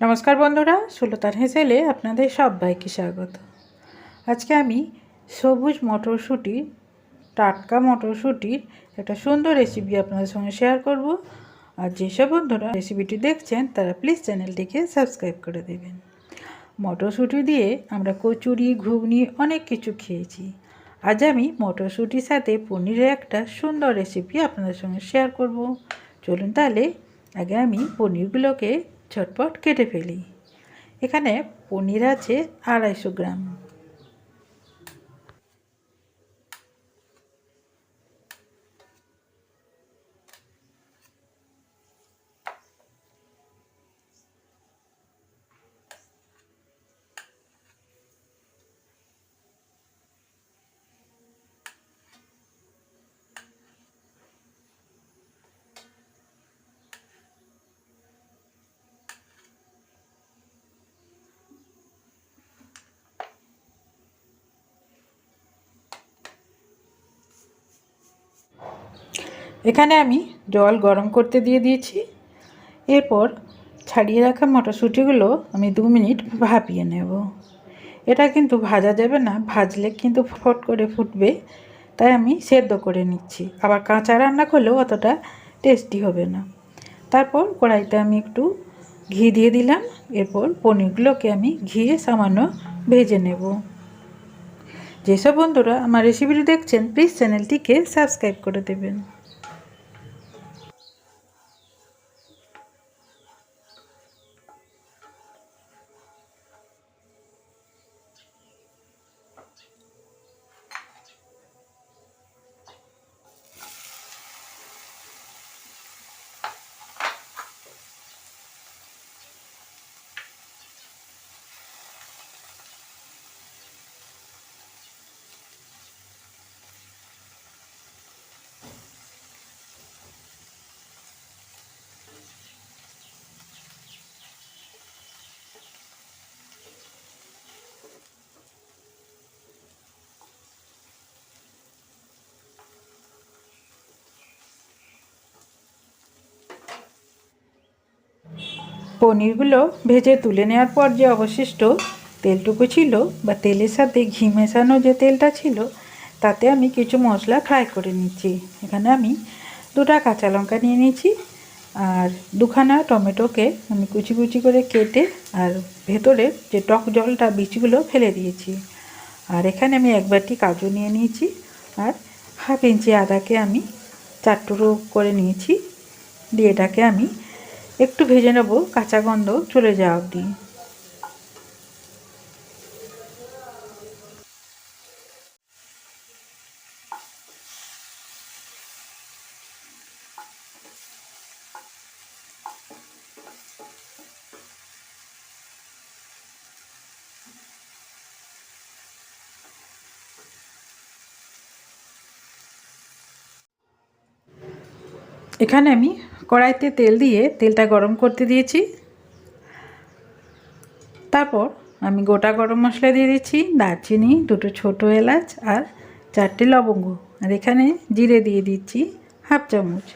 নমস্কার বন্ধুরা, সুলতান হেসেলে আপনাদের সবাইকে স্বাগত। আজকে আমি সবুজ মটরশুঁটি টাটকা মটরশুঁটির একটা সুন্দর রেসিপি আপনাদের সঙ্গে শেয়ার করব। আর যেসব বন্ধুরা রেসিপিটি দেখছেন, তারা প্লিজ চ্যানেলটিকে সাবস্ক্রাইব করে দেবেন। মটরশুঁটি দিয়ে আমরা কচুরি, ঘুগনি, অনেক কিছু খেয়েছি। আজ আমি মটরশুঁটির সাথে পনিরের একটা সুন্দর রেসিপি আপনাদের সঙ্গে শেয়ার করব। চলুন তাহলে আগে আমি পনিরগুলোকে ঝটপট কেটে ফেলি। এখানে পনির আছে আড়াইশো গ্রাম। এখানে আমি জল গরম করতে দিয়ে দিয়েছি। এরপর ছাড়িয়ে রাখা মটরশুঁটিগুলো আমি দু মিনিট ভাপিয়ে নেব। এটা কিন্তু ভাজা যাবে না, ভাজলে কিন্তু ফট করে ফুটবে। তাই আমি সেদ্ধ করে নিচ্ছি। আবার কাঁচা রান্না করলেও অতটা টেস্টি হবে না। তারপর কড়াইতে আমি একটু ঘি দিয়ে দিলাম। এরপর পনিরগুলোকে আমি ঘিয়ে সামান্য ভেজে নেব। যেসব বন্ধুরা আমার রেসিপিটি দেখছেন প্লিজ চ্যানেলটিকে সাবস্ক্রাইব করে দেবেন। পনিরগুলো ভেজে তুলে নেওয়ার পর যে অবশিষ্ট তেলটুকু ছিল বা তেলের সাথে ঘি মেশানো যে তেলটা ছিল, তাতে আমি কিছু মশলা ফ্রাই করে নিচ্ছি। এখানে আমি দুটা কাঁচা লঙ্কা নিয়ে নিয়েছি আর দুখানা টমেটোকে আমি কুচি কুচি করে কেটে আর ভেতরে যে টক জলটা বীজগুলো ফেলে দিয়েছি। আর এখানে আমি এক বাটি কাজু নিয়ে নিয়েছি আর হাফ ইঞ্চি আদাকে আমি চারটুকরো করে নিয়েছি। দিয়ে এটাকে আমি একটু ভেজে নেব কাঁচা গন্ধ চলে যাওয়া অবধি। এখানে আমি কড়াইতে তেল দিয়ে তেলটা গরম করতে দিয়েছি। তারপর আমি গোটা গরম মশলা দিয়ে দিচ্ছি, দারচিনি, দুটো ছোটো এলাচ আর চারটে লবঙ্গ। আর এখানে জিরে দিয়ে দিচ্ছি হাফ চামচ।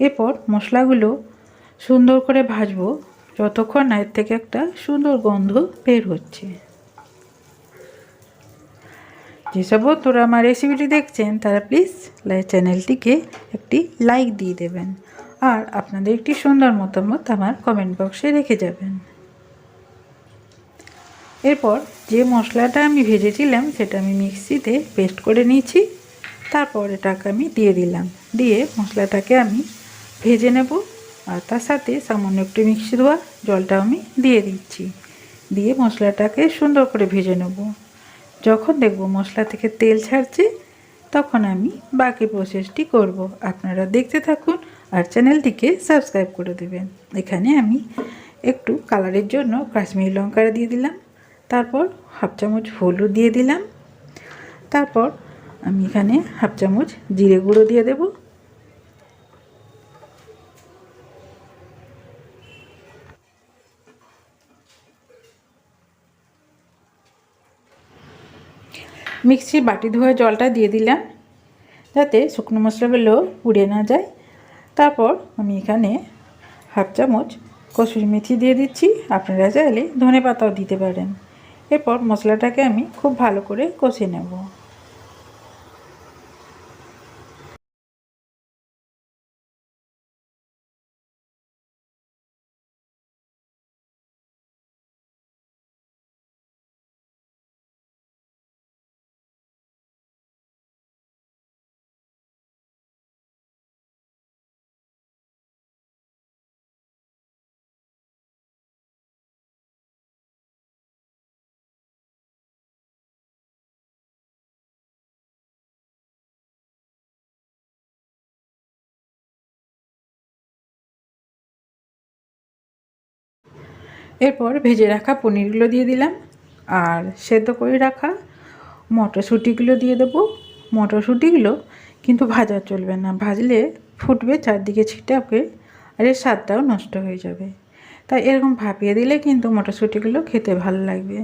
এরপর মশলাগুলো সুন্দর করে ভাজবো, যতক্ষণ এর থেকে একটা সুন্দর গন্ধ বের হচ্ছে। যেসব তোরা আমার রেসিপিটি দেখছেন, তারা প্লিজ চ্যানেলটিকে একটি লাইক দিয়ে দেবেন। আর আপনাদের একটি সুন্দর মতামত আমার কমেন্ট বক্সে রেখে যাবেন। এরপর যে মশলাটা আমি ভেজেছিলাম, সেটা আমি মিক্সিতে পেস্ট করে নিয়েছি। তারপর এটাকে আমি দিয়ে দিলাম। দিয়ে মশলাটাকে আমি ভেজে নেব আর তার সাথে সামান্য একটু মিক্সি দেওয়া জলটা আমি দিয়ে দিচ্ছি। দিয়ে মশলাটাকে সুন্দর করে ভেজে নেব। যখন দেখব মশলা থেকে তেল ছাড়ছে, তখন আমি বাকি প্রসেসটি করব। আপনারা দেখতে থাকুন আর চ্যানেলটিকে সাবস্ক্রাইব করে দেবেন। এখানে আমি একটু কালারের জন্য কাশ্মীরি লঙ্কা দিয়ে দিলাম, তারপর হাফ চামচ হলুদ দিয়ে দিলাম, তারপর আমি এখানে হাফ চামচ জিরে গুঁড়ো দিয়ে দেব। মিক্সি বাটি ধোয়া জলটা দিয়ে দিলাম, যাতে শুকনো মশলাগুলো পুড়ে না যায়। তারপর আমি এখানে হাফ চামচ কসুরি মেথি দিয়ে দিচ্ছি। আপনারা চাইলে ধনে পাতাও দিতে পারেন। এরপর মশলাটাকে আমি খুব ভালো করে কষে নেব। এরপর ভেজে রাখা পনিরগুলো দিয়ে দিলাম। আর সেদ্ধ করে রাখা মটরশুঁটিগুলো দিয়ে দেবো। মটরশুঁটিগুলো কিন্তু ভাজা চলবে না, ভাজলে ফুটবে চারদিকে ছিটাবে আর এর স্বাদটাও নষ্ট হয়ে যাবে। তাই এরকম ভাপিয়ে দিলে কিন্তু মটরশুঁটিগুলো খেতে ভালো লাগবে।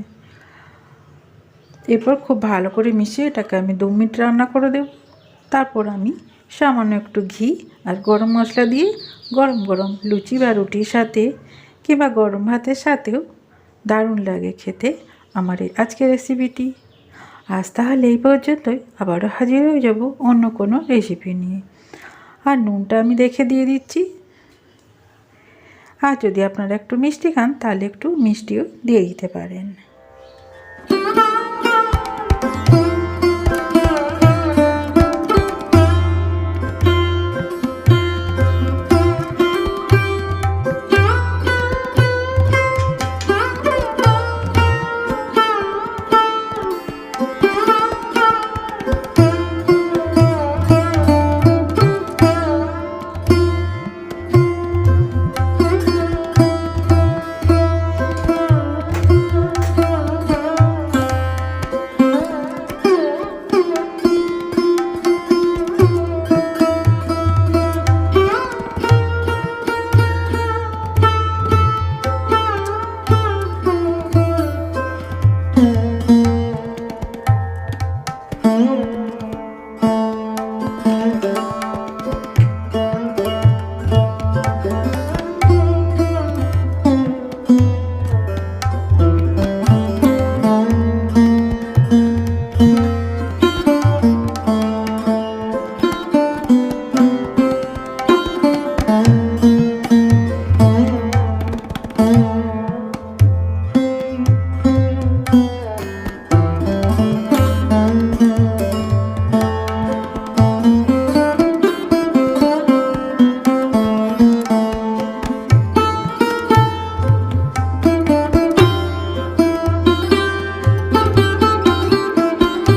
এরপর খুব ভালো করে মিশিয়ে এটাকে আমি দু মিনিট রান্না করে দেব। তারপর আমি সামান্য একটু ঘি আর গরম মশলা দিয়ে গরম গরম লুচি বা রুটির সাথে কিংবা গরম ভাতের সাথেও দারুণ লাগে খেতে আমার এই আজকের রেসিপিটি আজ তাহলে এই পর্যন্তই। আবারও হাজির হয়ে যাব অন্য কোনো রেসিপি নিয়ে। আর নুনটা আমি দেখে দিয়ে দিচ্ছি। আর যদি আপনারা একটু মিষ্টি খান, তাহলে একটু মিষ্টিও দিয়ে দিতে পারেন।